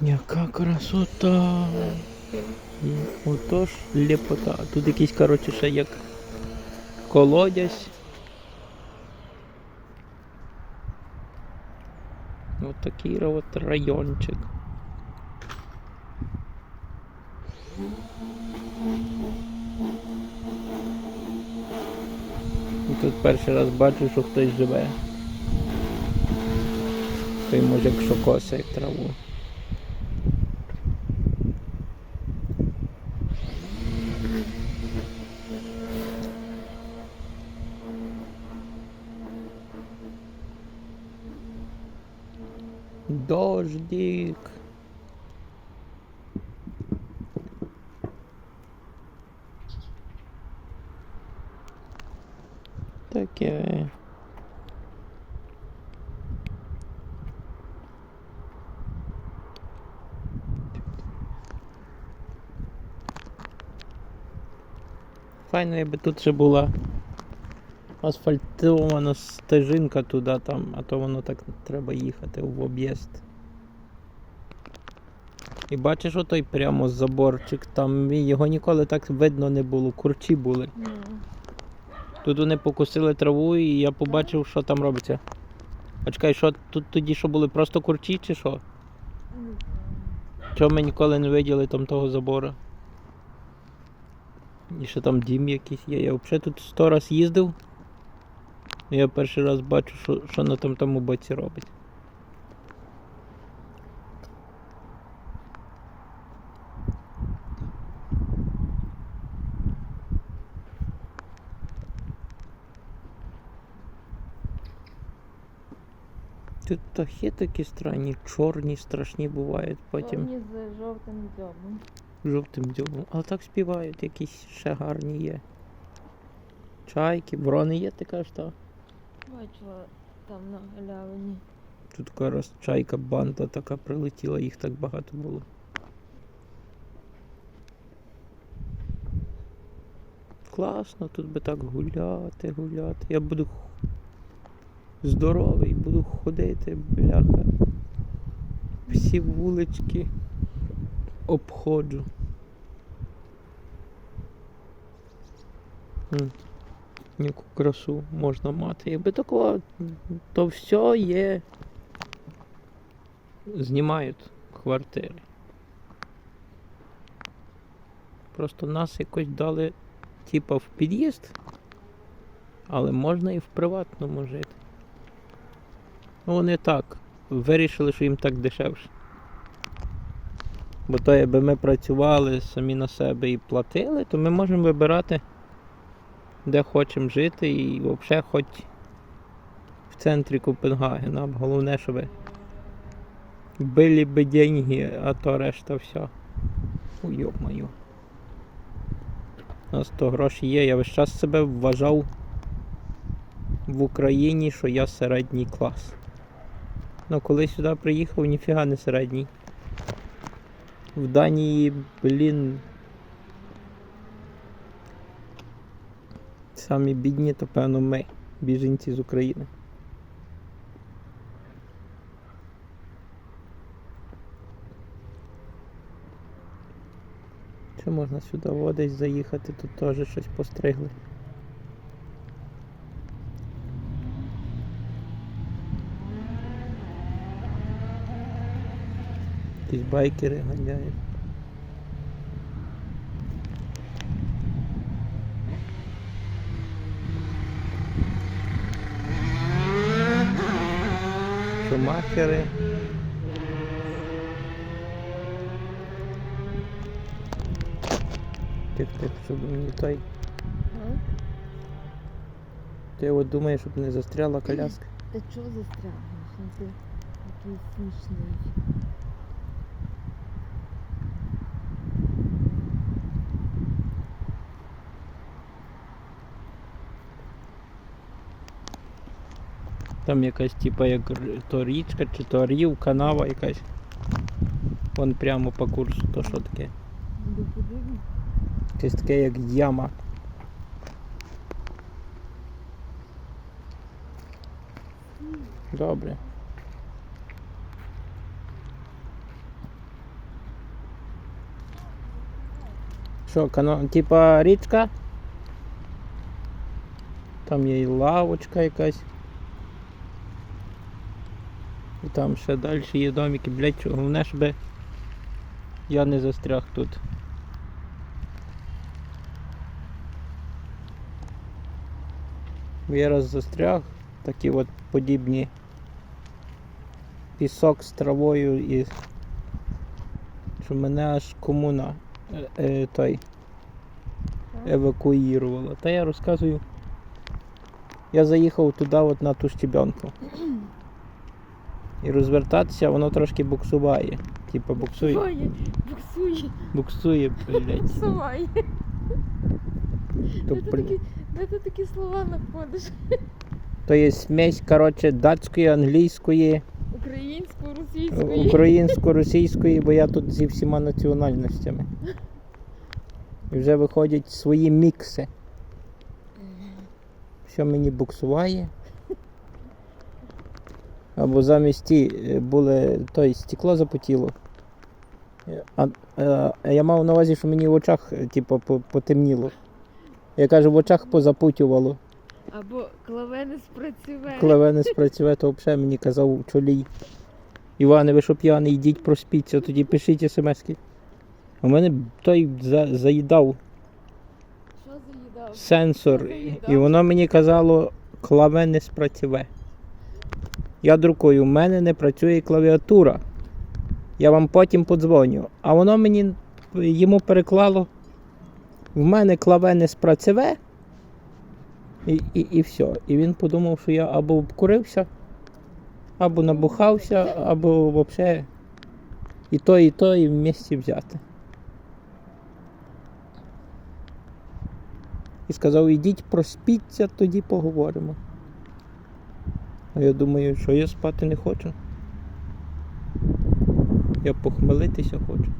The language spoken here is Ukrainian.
Яка красота. І Отож лепота. Тут якийсь, коротше, ще як колодязь. Ось такий от райончик. І Тут перший раз бачу, що хтось живе. Той може якщо косить траву. Дождик. Таке. Файно, якби тут ще була асфальтована стежинка туди там, а то воно так треба їхати в об'їзд. І бачиш отой прямо заборчик, там його ніколи так видно не було, курчі були. Ну, Тут вони покусили траву і я побачив, що там робиться. А чекай, що тут тоді що були просто курчі чи що? Чого ми ніколи не виділи там того забору? І ще там дім якийсь є. Я взагалі тут сто раз їздив. Я перший раз бачу, що, що на там тому боці робить. Тут птахи такі странні, чорні, страшні бувають потім. Повні з жовтим дзьобом. жовтим дзьобом. Але так співають, якісь ще гарні є. Чайки, ворони є, ти кажеш, так? Бачила там на галявині. Тут зараз чайка банда така прилетіла, їх так багато було. Класно, тут би так гуляти, гуляти. Я буду здоровий, буду ходити, бляха. Всі вулички обходжу. Яку красу можна мати. Якби такого, то все є. Знімають квартири. Просто нас якось дали типа в під'їзд, але можна і в приватному жити. Ну вони так. Вирішили, що їм так дешевше. Бо то, якби ми працювали самі на себе і платили, то ми можемо вибирати, де хочемо жити і взагалі хоч в центрі Копенгагена. Головне, щоб Были бы деньги, а то решта все. Ой, йо-моє. У нас то гроші є. Я весь час себе вважав в Україні, що я середній клас. Ну коли сюди приїхав, ніфіга не середній. В Данії, блін. Самі бідні, то певно ми, біженці з України. Чи можна сюди в заїхати, тут теж щось постригли. Якісь байкери ганяють. Шумахери. Тих тих, щоб мені той. Ти от думаєш, щоб не застряла коляска. Та чого ти такий смішний. Там якась типа як то річка чи то рів, канава якась. Вон прямо по курсу, то що таке. Щось таке як яма. Добре. Що, канал, типа річка? Там є і лавочка якась. Там ще далі є домики, блять, чого головне, щоб я не застряг тут. Я раз застряг, такі от подібні пісок з травою і що мене аж комуна е, е, той евакуювала. Та я розказую. Я заїхав туди от на ту щебенку. І розвертатися воно трошки буксуває. Типа буксує. Буксує, буксує, Буксує, блядь. буксуває. Де ти такі, де ти такі слова знаходиш? то є смесь, коротше, датської, англійської, Українською, російською. українсько-російської, бо я тут зі всіма національностями. І вже виходять свої мікси. Що мені буксуває. Або замість ті е, були той стекло запотіло. Е, А, е, а я мав на увазі, що мені в очах е, типу, потемніло. Я кажу, в очах позапутювало. Або клаве не спрацював. Клаве не спрацює, то взагалі мені казав чолій. Іване, ви що п'яний, йдіть проспіться, тоді пишіть смски. У мене той за, заїдав Що заїдав? сенсор, Що заїдав? і воно мені казало, клаве не спрацює. Я друкую, у мене не працює клавіатура. Я вам потім подзвоню. А воно мені йому переклало. В мене клаве не спрацює. І, і, і все. І він подумав, що я або обкурився, або набухався, або взагалі і то, і то, і в місті взяти. І сказав, ідіть проспіться, тоді поговоримо. А я думаю, що я спати не хочу. Я похмелитися хочу.